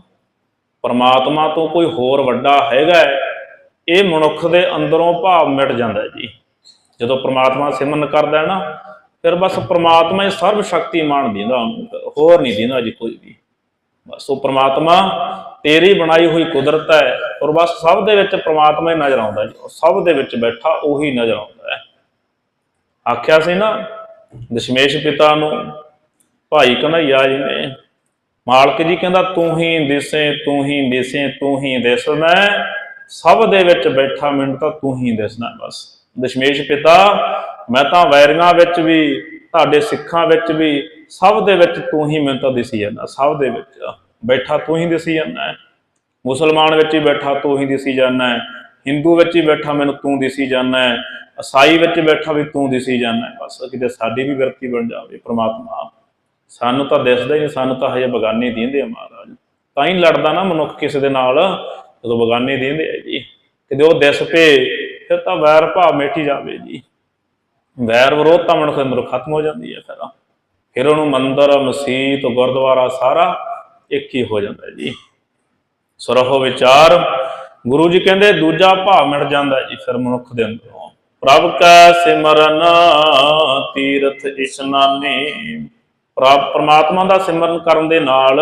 ਪ੍ਰਮਾਤਮਾ ਤੋਂ ਕੋਈ ਹੋਰ ਵੱਡਾ ਹੈਗਾ ਇਹ ਮਨੁੱਖ ਦੇ ਅੰਦਰੋਂ ਭਾਵ ਮਿਟ ਜਾਂਦਾ ਜੀ। ਜਦੋਂ ਪ੍ਰਮਾਤਮਾ ਸਿਮਰਨ ਕਰਦਾ ਹੈ ਨਾ, ਫਿਰ ਬਸ ਪ੍ਰਮਾਤਮਾ ਹੀ ਸਰਵ ਸ਼ਕਤੀਮਾਨ ਦਿੰਦਾ ਹੋਰ ਨਹੀਂ ਦਿੰਦਾ ਜੀ ਕੋਈ ਵੀ। ਬਸ ਉਹ ਪ੍ਰਮਾਤਮਾ ਤੇਰੀ ਬਣਾਈ ਹੋਈ ਕੁਦਰਤ ਹੈ, ਔਰ ਬਸ ਸਭ ਦੇ ਵਿੱਚ ਪ੍ਰਮਾਤਮਾ ਹੀ ਨਜ਼ਰ ਆਉਂਦਾ ਜੀ। ਸਭ ਦੇ ਵਿੱਚ ਬੈਠਾ, ਉਹੀ ਨਜ਼ਰ ਆਉਂਦਾ ਹੈ। ਆਖਿਆ ਸੀ ਨਾ, ਦਸ਼ਮੇਸ਼ ਪਿਤਾ ਨੂੰ, ਭਾਈ ਕਨ੍ਹਈਆ ਜੀ ਨੇ, ਮਾਲਕ ਜੀ ਕਹਿੰਦਾ, ਤੂੰ ਹੀ ਦਿਸੇ, ਤੂੰ ਹੀ ਦਿਸੇ, ਤੂੰ ਹੀ ਦਿਸਣਾ ਸਭ ਦੇ ਵਿੱਚ ਬੈਠਾ ਮੈਨੂੰ ਤਾਂ ਤੂੰ ਹੀ ਦਿਸਣਾ ਬਸ। ਦਸ਼ਮੇਸ਼ ਪਿਤਾ, ਮੈਂ ਤਾਂ ਵੈਰੀਆਂ ਵਿੱਚ ਵੀ, ਤੁਹਾਡੇ ਸਿੱਖਾਂ ਵਿੱਚ ਵੀ, ਸਭ ਦੇ ਵਿੱਚ ਤੂੰ ਹੀ ਮੈਨੂੰ ਤਾਂ ਦਿਸੀ ਜਾਂਦਾ, ਸਭ ਦੇ ਵਿੱਚ। ਬੈਠਾ ਤੂੰ ਹੀ ਦਿਸੀ ਜਾਂਦਾ ਮੁਸਲਮਾਨ ਵਿੱਚ ਹੀ ਬੈਠਾ ਤੂੰ ਹੀ ਦਿਸੀ ਜਾਂਦਾ ਹਿੰਦੂ ਵਿੱਚ ਹੀ ਬੈਠਾ ਮੈਨੂੰ ਤੂੰ ਦਿਸੀ ਜਾਂਦਾ ਹੈ ਈਸਾਈ ਵਿੱਚ ਬੈਠਾ ਵੀ ਤੂੰ ਦਿਸੀ ਜਾਂਦਾ ਹੈ। ਬਸ ਕਿਤੇ ਸਾਡੀ ਵੀ ਵਰਤੀ ਬਣ ਜਾਵੇ, ਪ੍ਰਮਾਤਮਾ ਸਾਨੂੰ ਤਾਂ ਦਿਸਦਾ ਹੀ ਨਹੀਂ, ਸਾਨੂੰ ਤਾਂ ਹਜੇ ਬਗਾਨੇ ਦੀਂਦੇ ਆ ਮਹਾਰਾਜ। ਤਾਂ ਹੀ ਲੜਦਾ ਨਾ ਮਨੁੱਖ ਕਿਸੇ ਦੇ ਨਾਲ, ਜਦੋਂ ਬਗਾਨੇ ਦੀਂਦੇ ਆ ਜੀ। ਕਿਤੇ ਉਹ ਦਿਸ ਪਏ, ਫਿਰ ਤਾਂ ਵੈਰ ਭਾਵ ਮੇਟੀ ਜਾਵੇ ਜੀ। ਵੈਰ ਵਿਰੋਧ ਤਾਂ ਮਨੁੱਖ ਦੇ ਖਤਮ ਹੋ ਜਾਂਦੀ ਹੈ ਫਿਰ। ਫਿਰ ਉਹਨੂੰ ਮੰਦਰ ਮਸੀਤ ਗੁਰਦੁਆਰਾ ਸਾਰਾ ਇੱਕ ਹੀ ਹੋ ਜਾਂਦਾ ਜੀ। ਸਰਹੋ ਵਿਚਾਰ ਗੁਰੂ ਜੀ ਕਹਿੰਦੇ, ਦੂਜਾ ਭਾਵ ਮਿਟ ਜਾਂਦਾ ਜੀ ਫਿਰ ਮਨੁੱਖ ਦੇ ਅੰਦਰੋਂ। ਪ੍ਰਭ ਕੈ ਸਿਮਰਨ ਤੀਰਥ ਇਸ਼ਨਾਨੇ ਪ੍ਰਭ, ਪਰਮਾਤਮਾ ਦਾ ਸਿਮਰਨ ਕਰਨ ਦੇ ਨਾਲ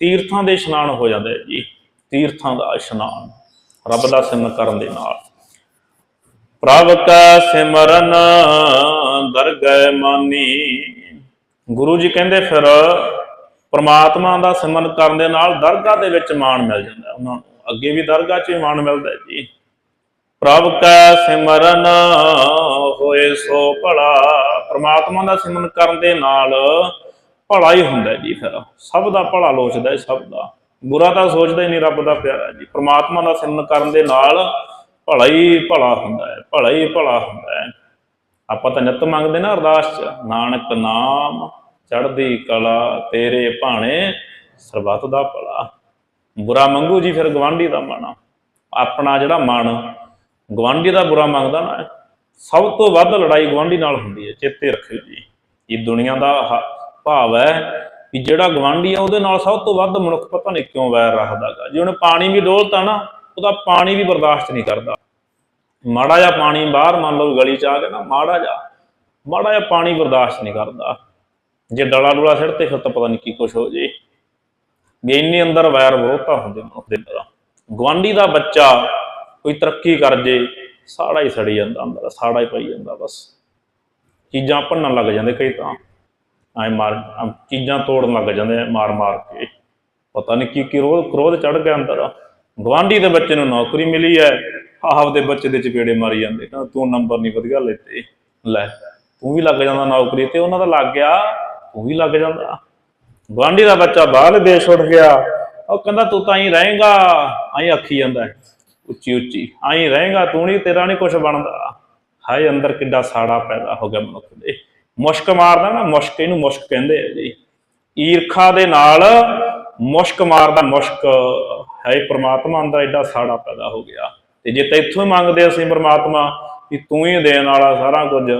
ਤੀਰਥਾਂ ਦੇ ਇਸ਼ਨਾਨ ਹੋ ਜਾਂਦੇ ਜੀ। ਤੀਰਥਾਂ ਦਾ ਇਸ਼ਨਾਨ ਰੱਬ ਦਾ ਸਿਮਰਨ ਕਰਨ ਦੇ ਨਾਲ। ਪ੍ਰਭ ਕੈ ਸਿਮਰਨ ਦਰਗਹਿ ਮਾਨੀ। ਗੁਰੂ ਜੀ ਕਹਿੰਦੇ ਫਿਰ ਪ੍ਰਮਾਤਮਾ ਦਾ ਸਿਮਰਨ ਕਰਨ ਦੇ ਨਾਲ ਦਰਗਾਹ ਦੇ ਵਿੱਚ ਮਾਣ ਮਿਲ ਜਾਂਦਾ ਉਹਨਾਂ ਨੂੰ। ਅੱਗੇ ਵੀ ਦਰਗਾਹ 'ਚ ਹੀ ਮਿਲਦਾ ਜੀ। ਪ੍ਰਭ ਕੈ ਸਿਮਰਨ ਹੋਏ ਸੋ ਭਲਾ, ਪ੍ਰਮਾਤਮਾ ਦਾ ਸਿਮਰਨ ਕਰਨ ਦੇ ਨਾਲ ਭਲਾ ਹੀ ਹੁੰਦਾ ਜੀ ਫਿਰ। ਸਭ ਦਾ ਭਲਾ ਲੋਚਦਾ ਸਭ ਦਾ। ਬੁਰਾ ਤਾਂ ਸੋਚਦਾ ਹੀ ਨਹੀਂ ਰੱਬ ਦਾ ਪਿਆਰਾ ਜੀ। ਪ੍ਰਮਾਤਮਾ ਦਾ ਸਿਮਰਨ ਕਰਨ ਦੇ ਨਾਲ ਭਲਾ ਹੀ ਭਲਾ ਹੁੰਦਾ ਹੈ, ਭਲਾ ਹੀ ਭਲਾ ਹੁੰਦਾ ਹੈ। ਆਪਾਂ ਤਾਂ ਨਿਤ ਮੰਗਦੇ ਨਾ ਅਰਦਾਸ ਚ, ਨਾਨਕ ਨਾਮ ਚੜ੍ਹਦੀ ਕਲਾ ਤੇਰੇ ਭਾਣੇ, ਸਰਬੱਤ ਦਾ ਭਲਾ। ਬੁਰਾ ਮੰਗੂ ਜੀ, ਫਿਰ ਗਵਾਂਢੀ ਦਾ ਮਨ ਆਪਣਾ ਜਿਹੜਾ ਮਨ ਗਵਾਂਢੀ ਦਾ ਬੁਰਾ ਮੰਗਦਾ ਨਾ, ਸਭ ਤੋਂ ਵੱਧ ਲੜਾਈ ਗਵਾਂਢੀ ਨਾਲ ਹੁੰਦੀ ਹੈ, ਚੇਤੇ ਰੱਖਿਓ ਜੀ। ਇਹ ਦੁਨੀਆ ਦਾ ਹ- ਭਾਵ ਹੈ ਕਿ ਜਿਹੜਾ ਗਵਾਂਢੀ ਆ, ਉਹਦੇ ਨਾਲ ਸਭ ਤੋਂ ਵੱਧ ਮਨੁੱਖ ਪਤਾ ਨਹੀਂ ਕਿਉਂ ਵੈਰ ਰੱਖਦਾਗਾ। ਜੇ ਉਹਨੇ ਪਾਣੀ ਵੀ ਡੋਲਤਾ ਨਾ, ਉਹਦਾ ਪਾਣੀ ਵੀ ਬਰਦਾਸ਼ਤ ਨਹੀਂ ਕਰਦਾ। ਮਾੜਾ ਜਿਹਾ ਪਾਣੀ ਬਾਹਰ, ਮੰਨ ਲਓ ਗਲੀ ਚ ਆ ਗਿਆ ਨਾ, ਮਾੜਾ ਜਿਹਾ ਮਾੜਾ ਜਿਹਾ ਪਾਣੀ ਬਰਦਾਸ਼ਤ ਨਹੀਂ ਕਰਦਾ। ਜੇ ਡਲਾ ਡੁਲਾ ਸਿਰ ਤੇ, ਫਿਰ ਤਾਂ ਪਤਾ ਨਹੀਂ ਕੀ ਕੁਛ ਹੋ ਜੇ। ਵੀ ਅੰਦਰ ਵੈਰ ਵਿਰੋਧਤਾ ਹੁੰਦੇ ਮਨੁੱਖ ਦੇ ਅੰਦਰ ਗਵਾਂਢੀ ਦਾ। ਬੱਚਾ ਕੋਈ ਤਰੱਕੀ ਕਰ ਜੇ, ਸਾੜਾ ਹੀ ਸੜੀ ਜਾਂਦਾ ਅੰਦਰ, ਸਾੜਾ ਹੀ ਪਈ ਜਾਂਦਾ ਬਸ। ਚੀਜ਼ਾਂ ਭੰਨਣ ਲੱਗ ਜਾਂਦੇ ਕਈ ਤਾਂ। ਐ ਮਾਰ ਚੀਜ਼ਾਂ ਤੋੜਨ ਲੱਗ ਜਾਂਦੇ ਮਾਰ ਮਾਰ ਕੇ। ਪਤਾ ਨਹੀਂ ਕੀ ਕੀ ਰੋਧ, ਕ੍ਰੋਧ ਚੜ ਗਿਆ ਅੰਦਰ। ਗਵਾਂਢੀ ਦੇ ਬੱਚੇ ਨੂੰ ਨੌਕਰੀ ਮਿਲੀ ਹੈ ਆਪਦੇ ਬੱਚੇ ਦੇ ਚਪੇੜੇ ਮਾਰੀ ਜਾਂਦੇ, ਕਹਿੰਦਾ ਤੂੰ ਨੰਬਰ ਨਹੀਂ ਵਧੀਆ ਲੈਤੇ। ਲੈ, ਤੂੰ ਵੀ ਲੱਗ ਜਾਂਦਾ ਨੌਕਰੀ ਤੇ, ਉਹਨਾਂ ਦਾ ਲੱਗ ਗਿਆ, ਤੂੰ ਵੀ ਲੱਗ ਜਾਂਦਾ। ਗਵਾਂਢੀ ਦਾ ਬੱਚਾ ਬਾਹਰਲੇ ਦੇਸ਼ ਉੱਠ ਗਿਆ। ਉਹ ਕਹਿੰਦਾ, ਤੂੰ ਤਾਂ ਹੀ ਰਹੇਗਾ। ਆਈ ਆਖੀ ਜਾਂਦਾ ਉੱਚੀ ਉੱਚੀ, ਆਈ ਰਹੇਗਾ, ਤੂੰ ਨਹੀਂ ਤੇਰਾ ਨਹੀਂ ਕੁਝ ਬਣਦਾ। ਹਾਏ, ਅੰਦਰ ਕਿੱਡਾ ਸਾੜਾ ਪੈਦਾ ਹੋ ਗਿਆ ਮਨੁੱਖ ਦੇ। ਮੁਸ਼ਕ ਮਾਰਦਾ ਨਾ, ਮੁਸ਼ਕ ਇਹਨੂੰ ਮੁਸ਼ਕ ਕਹਿੰਦੇ ਆ ਜੀ। ਈਰਖਾ ਦੇ ਨਾਲ ਮੁਸ਼ਕ ਮਾਰਦਾ, ਮੁਸ਼ਕ ਹੈ ਪ੍ਰਮਾਤਮਾ ਅੰਦਰ ਐਡਾ ਸਾੜਾ ਪੈਦਾ ਹੋ ਗਿਆ। ਤੇ ਜੇ ਤੈਥੋਂ ਹੀ ਮੰਗਦੇ ਅਸੀਂ ਪ੍ਰਮਾਤਮਾ ਕਿ ਤੂੰ ਹੀ ਦੇਣ ਵਾਲਾ ਸਾਰਾ ਕੁਝ,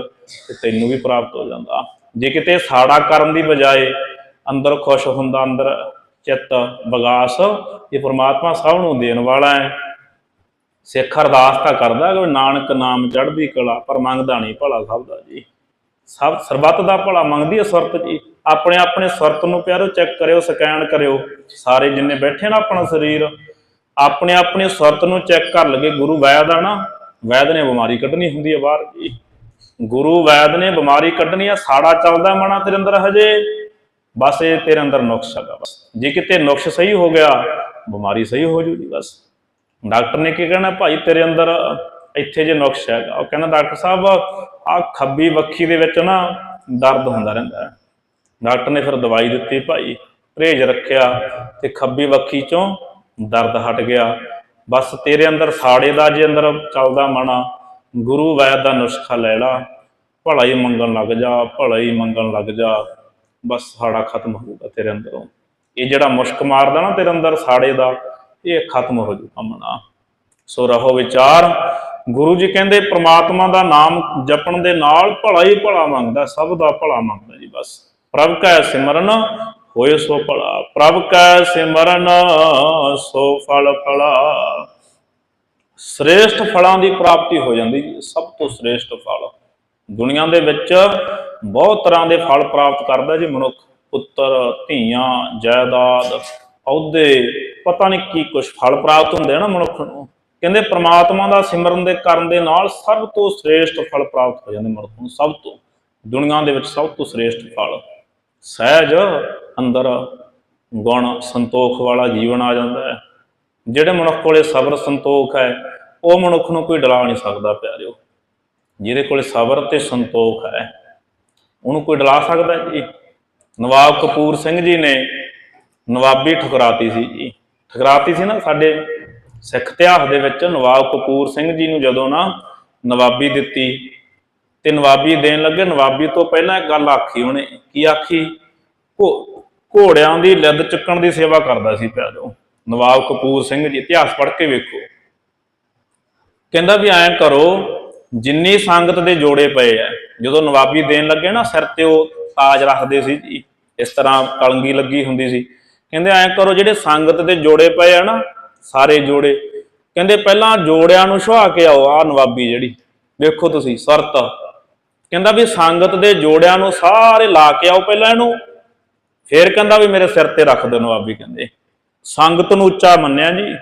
ਤੇ ਤੈਨੂੰ ਵੀ ਪ੍ਰਾਪਤ ਹੋ ਜਾਂਦਾ। ਜੇ ਕਿਤੇ ਸਾੜਾ ਕਰਨ ਦੀ ਬਜਾਏ ਅੰਦਰ ਖੁਸ਼ ਹੁੰਦਾ, ਅੰਦਰ ਚਿੱਤ ਵਿਗਾਸ ਇਹ ਪ੍ਰਮਾਤਮਾ ਸਭ ਨੂੰ ਦੇਣ ਵਾਲਾ ਹੈ। ਸਿੱਖ ਅਰਦਾਸ ਤਾਂ ਕਰਦਾ ਕਿ ਨਾਨਕ ਨਾਮ ਚੜ੍ਹਦੀ ਕਲਾ, ਪਰ ਮੰਗਦਾ ਨਹੀਂ ਭਲਾ ਸਭ ਦਾ ਜੀ। ਸਭ, ਸਰਬੱਤ ਦਾ ਭਲਾ ਮੰਗਦੀ ਹੈ ਸੁਰਤ ਜੀ। ਆਪਣੇ ਆਪਣੇ ਸੁਰਤ ਨੂੰ ਪਿਆਰੋ, ਚੈੱਕ ਕਰਿਓ, ਸਕੈਨ ਕਰਿਓ। ਸਾਰੇ ਜਿੰਨੇ ਬੈਠੇ ਨਾ ਆਪਣਾ ਸਰੀਰ, ਆਪਣੇ ਆਪਣੇ ਸੁਰਤ ਨੂੰ ਚੈੱਕ ਕਰ ਲਗੇ ਗੁਰੂ ਵੈਦ ਆ ਨਾ, ਵੈਦ ਨੇ ਬਿਮਾਰੀ ਕੱਢਣੀ ਹੁੰਦੀ ਹੈ ਬਾਹਰ ਜੀ। ਗੁਰੂ ਵੈਦ ਨੇ ਬਿਮਾਰੀ ਕੱਢਣੀ ਆ, ਸਾੜਾ ਚੱਲਦਾ ਮਣਾ ਤੇਰੇ ਅੰਦਰ ਹਜੇ। ਬਸ ਇਹ ਤੇਰੇ ਅੰਦਰ ਨੁਕਸ ਹੈਗਾ ਬਸ। ਜੇ ਕਿਤੇ ਨੁਕਸ ਸਹੀ ਹੋ ਗਿਆ, ਬਿਮਾਰੀ ਸਹੀ ਹੋ ਜੂਗੀ ਬਸ। ਡਾਕਟਰ ਨੇ ਕੀ ਕਹਿਣਾ, ਭਾਈ ਤੇਰੇ ਅੰਦਰ ਇੱਥੇ ਜੇ ਨੁਕਸ ਹੈਗਾ। ਉਹ ਕਹਿੰਦਾ, ਡਾਕਟਰ ਸਾਹਿਬ ਆ ਖੱਬੀ ਵੱਖੀ ਦੇ ਵਿੱਚ ਨਾ ਦਰਦ ਹੁੰਦਾ ਰਹਿੰਦਾ ਹੈ। ਡਾਕਟਰ ਨੇ ਫਿਰ ਦਵਾਈ ਦਿੱਤੀ, ਭਾਈ ਪਰਹੇਜ ਰੱਖਿਆ ਤੇ ਖੱਬੀ ਵੱਖੀ ਚੋਂ ਦਰਦ ਹਟ ਗਿਆ। ਬਸ ਤੇਰੇ ਅੰਦਰ ਸਾੜੇ ਦਾ ਜੇ ਅੰਦਰ ਚੱਲਦਾ ਮਣਾ, ਗੁਰੂ ਵੈਦ ਦਾ ਨੁਸਖਾ ਲੈ ਲਾ। ਭਲਾ ਹੀ ਮੰਗਣ ਲੱਗ ਜਾ, ਭਲਾ ਹੀ ਮੰਗਣ ਲੱਗ ਜਾ। ਬਸ ਸਾੜਾ ਖਤਮ ਹੋਊਗਾ ਤੇਰੇ ਅੰਦਰੋਂ। ਇਹ ਜਿਹੜਾ ਮੁਸ਼ਕ ਮਾਰਦਾ ਨਾ ਤੇਰੇ ਅੰਦਰ ਸਾੜੇ ਦਾ, ਇਹ ਖਤਮ ਹੋ ਜੂਗਾ ਮਨਾ ਸੋ ਰਹੋ ਵਿਚਾਰ। ਗੁਰੂ ਜੀ ਕਹਿੰਦੇ, ਪ੍ਰਮਾਤਮਾ ਦਾ ਨਾਮ ਜਪਣ ਦੇ ਨਾਲ ਭਲਾ ਹੀ ਭਲਾ ਮੰਗਦਾ, ਸਭ ਦਾ ਭਲਾ ਮੰਗਦਾ ਜੀ ਬਸ। ਪ੍ਰਭ ਕੈ ਸਿਮਰਨ, ਹੋਏ ਸੋ ਭਲਾ। ਪ੍ਰਭ ਕੈ ਸਿਮਰਨ, ਸੋ ਫਲ ਫਲਾ। ਸ੍ਰੇਸ਼ਟ ਫਲਾਂ ਦੀ ਪ੍ਰਾਪਤੀ ਹੋ ਜਾਂਦੀ ਜੀ, ਸਭ ਤੋਂ ਸ੍ਰੇਸ਼ਟ ਫਲ। ਦੁਨੀਆ ਦੇ ਵਿੱਚ ਬਹੁਤ ਤਰ੍ਹਾਂ ਦੇ ਫਲ ਪ੍ਰਾਪਤ ਕਰਦਾ ਜੀ ਮਨੁੱਖ। ਪੁੱਤਰ, ਧੀਆਂ, ਜਾਇਦਾਦ ਅਹੁਦੇ ਪਤਾ ਨਹੀਂ ਕੀ ਕੁਝ ਫਲ ਪ੍ਰਾਪਤ ਹੁੰਦੇ ਨਾ ਮਨੁੱਖ ਨੂੰ। ਕਹਿੰਦੇ ਪ੍ਰਮਾਤਮਾ ਦਾ ਸਿਮਰਨ ਦੇ ਕਰਨ ਦੇ ਨਾਲ ਸਭ ਤੋਂ ਸ੍ਰੇਸ਼ਟ ਫਲ ਪ੍ਰਾਪਤ ਹੋ ਜਾਂਦੇ ਮਨੁੱਖ ਨੂੰ। ਸਭ ਤੋਂ, ਦੁਨੀਆ ਦੇ ਵਿੱਚ ਸਭ ਤੋਂ ਸ੍ਰੇਸ਼ਟ ਫਲ। ਸਹਿਜ ਅੰਦਰ ਗੁਣ ਸੰਤੋਖ ਵਾਲਾ ਜੀਵਨ ਆ ਜਾਂਦਾ ਹੈ। ਜਿਹੜੇ ਮਨੁੱਖ ਕੋਲੇ ਸਬਰ ਸੰਤੋਖ ਹੈ, ਉਹ ਮਨੁੱਖ ਨੂੰ ਕੋਈ ਡਰਾ ਨਹੀਂ ਸਕਦਾ ਪਿਆਰਿਓ। ਜਿਹਦੇ ਕੋਲੇ ਸਬਰ ਤੇ ਸੰਤੋਖ ਹੈ ਉਹਨੂੰ ਕੋਈ ਡਲਾ ਸਕਦਾ ਜੀ? ਨਵਾਬ ਕਪੂਰ ਸਿੰਘ ਜੀ ਨੇ ਨਵਾਬੀ ਠੁਕਰਾਤੀ ਸੀ ਜੀ। ਠੁਕਰਾਤੀ ਸੀ ਨਾ ਸਾਡੇ ਸਿੱਖ ਇਤਿਹਾਸ ਦੇ ਵਿੱਚ, ਨਵਾਬ ਕਪੂਰ ਸਿੰਘ ਜੀ ਨੂੰ ਜਦੋਂ ਨਾ ਨਵਾਬੀ ਦਿੱਤੀ ਤੇ ਨਵਾਬੀ ਦੇਣ ਲੱਗੇ, ਨਵਾਬੀ ਤੋਂ ਪਹਿਲਾਂ ਇੱਕ ਗੱਲ ਆਖੀ ਉਹਨੇ। ਕੀ ਆਖੀ? ਘੋ- ਘੋੜਿਆਂ ਦੀ ਲਿੱਦ ਚੁੱਕਣ ਦੀ ਸੇਵਾ ਕਰਦਾ ਸੀ ਪਿਆਰੋ ਨਵਾਬ ਕਪੂਰ ਸਿੰਘ ਜੀ, ਇਤਿਹਾਸ ਪੜ੍ਹ ਕੇ ਵੇਖੋ। ਕਹਿੰਦਾ ਵੀ ਐਂ ਕਰੋ, ਜਿੰਨੀ ਸੰਗਤ ਦੇ ਜੋੜੇ ਪਏ ਆ ਜਦੋਂ ਨਵਾਬੀ ਦੇਣ ਲੱਗੇ ਨਾ, ਸਿਰ ਤੇ ਉਹ ਤਾਜ ਰੱਖਦੇ ਸੀ, ਜੀ, ਇਸ ਤਰ੍ਹਾਂ ਕਲੰਗੀ ਲੱਗੀ ਹੁੰਦੀ ਸੀ। ਕਹਿੰਦੇ ਐਂ ਕਰੋ, ਜਿਹੜੇ ਸੰਗਤ ਦੇ ਜੋੜੇ ਪਏ ਆ ਨਾ, ਸਾਰੇ ਜੋੜੇ, ਕਹਿੰਦੇ ਪਹਿਲਾਂ ਜੋੜਿਆਂ ਨੂੰ ਸੁਹਾ ਕੇ ਆਓ ਆ ਨਵਾਬੀ ਜਿਹੜੀ, ਵੇਖੋ ਤੁਸੀਂ, ਸ਼ਰਤ। ਕਹਿੰਦਾ ਵੀ ਸੰਗਤ ਦੇ ਜੋੜਿਆਂ ਨੂੰ ਸਾਰੇ ਲਾ ਕੇ ਆਓ ਪਹਿਲਾਂ ਇਹਨੂੰ, ਫੇਰ ਕਹਿੰਦਾ ਵੀ ਮੇਰੇ ਸਿਰ ਤੇ ਰੱਖ ਦਿਓ ਨਵਾਬੀ, ਕਹਿੰਦੇ। ਸੰਗਤ ਨੂੰ ਉੱਚਾ ਮੰਨਿਆ ਜੀ,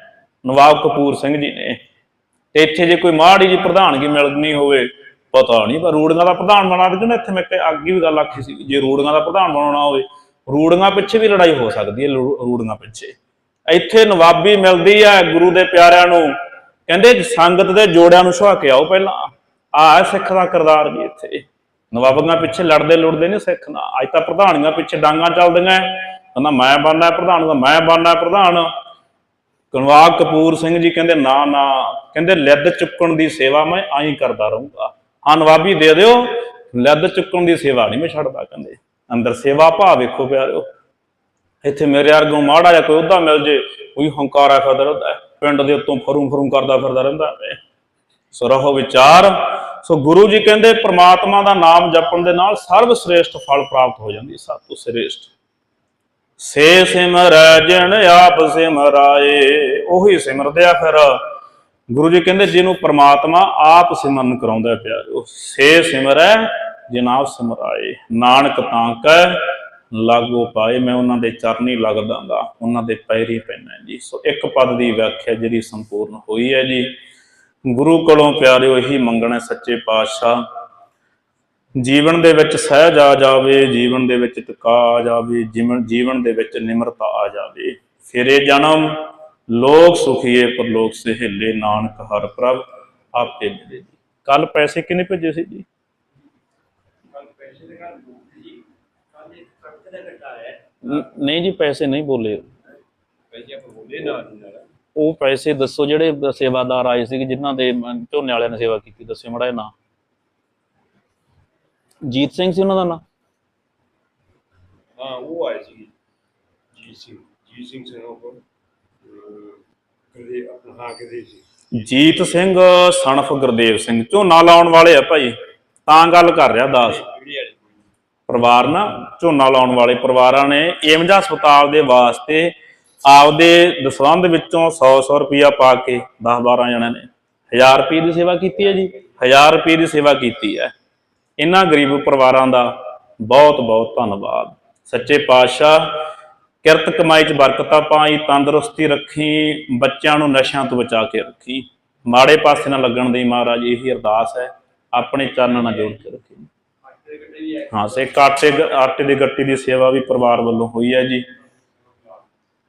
ਨਵਾਬ ਕਪੂਰ ਸਿੰਘ ਜੀ ਨੇ। ਤੇ ਇੱਥੇ ਜੇ ਕੋਈ ਮਾੜੀ ਜੀ ਪ੍ਰਧਾਨਗੀ ਮਿਲਣੀ ਹੋਵੇ ਪਤਾ ਨਹੀਂ, ਪਰ ਰੂੜੀਆਂ ਦਾ ਪ੍ਰਧਾਨ ਬਣਾ ਦੇ ਨਾ ਇੱਥੇ, ਮੈਂ ਕਿ ਅੱਗੇ ਵੀ ਗੱਲ ਆਖੀ ਸੀ ਜੇ ਰੂੜੀਆਂ ਦਾ ਪ੍ਰਧਾਨ ਬਣਾਉਣਾ ਹੋਵੇ, ਰੂੜੀਆਂ ਪਿੱਛੇ ਵੀ ਲੜਾਈ ਹੋ ਸਕਦੀ ਹੈ ਲੂ- ਰੂੜੀਆਂ ਪਿੱਛੇ। ਇੱਥੇ ਨਵਾਬੀ ਮਿਲਦੀ ਹੈ ਗੁਰੂ ਦੇ ਪਿਆਰਿਆਂ ਨੂੰ, ਕਹਿੰਦੇ ਸੰਗਤ ਦੇ ਜੋੜਿਆਂ ਨੂੰ ਸੁਹਾ ਕੇ ਆਓ ਪਹਿਲਾਂ। ਆਹ ਸਿੱਖ ਦਾ ਕਿਰਦਾਰ ਜੀ ਇੱਥੇ। ਨਵਾਬਾਂ ਪਿੱਛੇ ਲੜਦੇ ਲੁੜਦੇ ਨਹੀਂ ਸਿੱਖ ਨਾ। ਅੱਜ ਤਾਂ ਪ੍ਰਧਾਨੀਆਂ ਪਿੱਛੇ ਡਾਂਗਾਂ ਚੱਲਦੀਆਂ ਕਹਿੰਦਾ ਮੈਂ ਬਣਨਾ ਪ੍ਰਧਾਨ ਦਾ ਮੈਂ ਬਣਨਾ ਪ੍ਰਧਾਨ। ਕਨਵਾਗ ਕਪੂਰ ਸਿੰਘ ਜੀ ਕਹਿੰਦੇ, ਨਾ ਨਾ। ਕਹਿੰਦੇ, ਲਿੱਦ ਚੁੱਕਣ ਦੀ ਸੇਵਾ ਮੈਂ ਆਈ ਕਰਦਾ ਰਹੂੰਗਾ। ਹਾਂ ਨਵਾਬੀ ਦੇ ਦਿਓ। ਲਿੱਦ ਚੁੱਕਣ ਦੀ ਸੇਵਾ ਨਹੀਂ ਮੈਂ ਛੱਡਦਾ ਕਹਿੰਦੇ। ਅੰਦਰ ਸੇਵਾ ਭਾਵ ਵੇਖੋ ਪਿਆਰਿਓ। ਇੱਥੇ ਮੇਰੇ ਵਰਗੋਂ ਮਾੜਾ ਜਾਂ ਕੋਈ ਉਹਦਾ ਮਿਲ ਜੇ ਕੋਈ ਹੰਕਾਰਾ ਫਿਰਦਾ ਰਹਿੰਦਾ ਪਿੰਡ ਦੇ ਉੱਤੋਂ ਫਰੂ ਫਰੂ ਕਰਦਾ ਫਿਰਦਾ ਰਹਿੰਦਾ ਸੋ ਰਹੋ ਵਿਚਾਰ। ਸੋ ਗੁਰੂ ਜੀ ਕਹਿੰਦੇ, ਪ੍ਰਮਾਤਮਾ ਦਾ ਨਾਮ ਜਪਣ ਦੇ ਨਾਲ ਸਰਵ ਸ੍ਰੇਸ਼ਟ ਫਲ ਪ੍ਰਾਪਤ ਹੋ ਜਾਂਦੀ ਸਭ ਤੋਂ ਸ੍ਰੇਸ਼ਟ ਸੇ ਸਿਮਰੈ ਜਨ ਆਪ ਸਿਮਰਾਏ। ਉਹੀ ਸਿਮਰਦੇ ਫਿਰ। ਗੁਰੂ ਜੀ ਕਹਿੰਦੇ, ਜਿਹਨੂੰ ਪ੍ਰਮਾਤਮਾ ਆਪ ਸਿਮਰਨ ਕਰਾਉਂਦਾ ਪਿਆਰਿਓ ਸੇ ਸਿਮਰੈ ਜਿਨ ਆਪ ਸਿਮਰਾਏ। ਨਾਨਕ ਤਾਂ ਕੈ, ਲਾਗੋ ਪਾਏ, ਮੈਂ ਉਹਨਾਂ ਦੇ ਚਰਨੀ ਲੱਗਦਾਗਾ, ਉਹਨਾਂ ਦੇ ਪੈਰੀ ਪੈਣਾ ਜੀ। ਸੋ ਇੱਕ ਪਦ ਦੀ ਵਿਆਖਿਆ ਜਿਹੜੀ ਸੰਪੂਰਨ ਹੋਈ ਹੈ ਜੀ। ਗੁਰੂ ਕੋਲੋਂ ਪਿਆਰਿਓ, ਇਹੀ ਮੰਗਣਾ ਸੱਚੇ ਪਾਤਸ਼ਾਹ। ਜੀਵਨ ਦੇ ਵਿੱਚ ਸਹਿਜ ਆ ਜਾਵੇ, ਜੀਵਨ ਦੇ ਵਿੱਚ ਟਿਕਾ ਆ ਜਾਵੇ ਜੀਵਨ ਜੀਵਨ ਦੇ ਵਿੱਚ ਨਿਮਰਤਾ ਆ ਜਾਵੇ। ਫਿਰ ਇਹ ਜਨਮ ਲੋਕ ਸੁਖੀਏ ਪਰਲੋਕ ਸਹਿਲੇ ਨਾਨਕ ਹਰ ਪ੍ਰਭ ਆਪੇ ਮਿਲੇ ਜੀ। ਕੱਲ ਪੈਸੇ ਕਿੰਨੇ ਭੇਜੇ ਸੀ ਜੀ? ਨਹੀਂ ਜੀ ਪੈਸੇ ਨਹੀਂ ਬੋਲੇ। ਉਹ ਪੈਸੇ ਦੱਸੋ ਜਿਹੜੇ ਸੇਵਾਦਾਰ ਆਏ ਸੀ ਜਿਨ੍ਹਾਂ ਦੇ ਝੋਨੇ ਵਾਲਿਆਂ ਨੇ ਸੇਵਾ ਕੀਤੀ ਦੱਸਿਓ ਮੜਾ ਨਾ ਜੀਤ ਸਿੰਘ ਸੀ ਉਹਨਾਂ ਦਾ ਨਾਂ
ਹਾਂ ਉਹ ਆਏ ਸੀ ਜੀ। ਸਿੰਘ ਜੀ ਸਿੰਘ ਸਿੰਘ ਉਹ ਕਦੇ ਆਪਣਾ ਹਾਂ ਕਦੇ ਸੀ
ਜੀਤ ਸਿੰਘ ਸਨਫ ਗੁਰਦੇਵ ਸਿੰਘ, ਝੋਨਾ ਲਾਉਣ ਵਾਲੇ ਆ ਭਾਈ, ਤਾਂ ਗੱਲ ਕਰ ਰਿਹਾ ਦਾਸ। ਪਰਿਵਾਰ ਨਾ, ਝੋਨਾ ਲਾਉਣ ਵਾਲੇ ਪਰਿਵਾਰਾਂ ਨੇ ਏਮਜ ਹਸਪਤਾਲ ਦੇ ਵਾਸਤੇ ਆਪਦੇ ਦਸਵੰਧ ਵਿੱਚੋਂ 100-100 ਰੁਪਇਆ ਪਾ ਕੇ 10-12 ਜਣਿਆਂ ਨੇ 1000 ਰੁਪਏ ਦੀ ਸੇਵਾ ਕੀਤੀ ਹੈ ਜੀ। 1000 ਰੁਪਏ ਦੀ ਸੇਵਾ ਕੀਤੀ ਹੈ। ਇਹਨਾਂ ਗਰੀਬ ਪਰਿਵਾਰਾਂ ਦਾ ਬਹੁਤ-ਬਹੁਤ ਧੰਨਵਾਦ। ਸੱਚੇ ਪਾਤਸ਼ਾਹ ਕਿਰਤ ਕਮਾਈ 'ਚ ਬਰਕਤਾਂ ਪਾਈ, ਤੰਦਰੁਸਤੀ ਰੱਖੀ, ਬੱਚਿਆਂ ਨੂੰ ਨਸ਼ਿਆਂ ਤੋਂ ਬਚਾ ਕੇ ਰੱਖੀ। ਮਾੜੇ ਪਾਸੇ ਨਾ ਲੱਗਣ ਦੀ ਮਹਾਰਾਜ, ਇਹੀ ਅਰਦਾਸ ਹੈ, ਆਪਣੇ ਚਰਨਾਂ ਨਾਲ ਜੋੜ ਕੇ ਰੱਖੀ। ਹਾਂ, ਸੇ ਆਟੇ ਆਟੇ ਦੀ ਗੱਟੀ ਦੀ ਸੇਵਾ ਵੀ ਪਰਿਵਾਰ ਵੱਲੋਂ ਹੋਈ ਹੈ ਜੀ।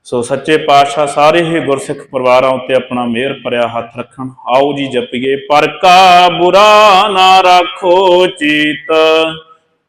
ਸੋ ਸੱਚੇ ਪਾਤਸ਼ਾਹ ਸਾਰੇ ਹੀ ਗੁਰਸਿੱਖ ਪਰਿਵਾਰਾਂ ਉੱਤੇ ਆਪਣਾ ਮਿਹਰ ਭਰਿਆ ਹੱਥ ਰੱਖਣ। ਆਓ ਜੀ ਜਪੀਏ, ਪਰ ਕਾ ਬੁਰਾ ਨਾ ਰੱਖੋ ਚੀਤ।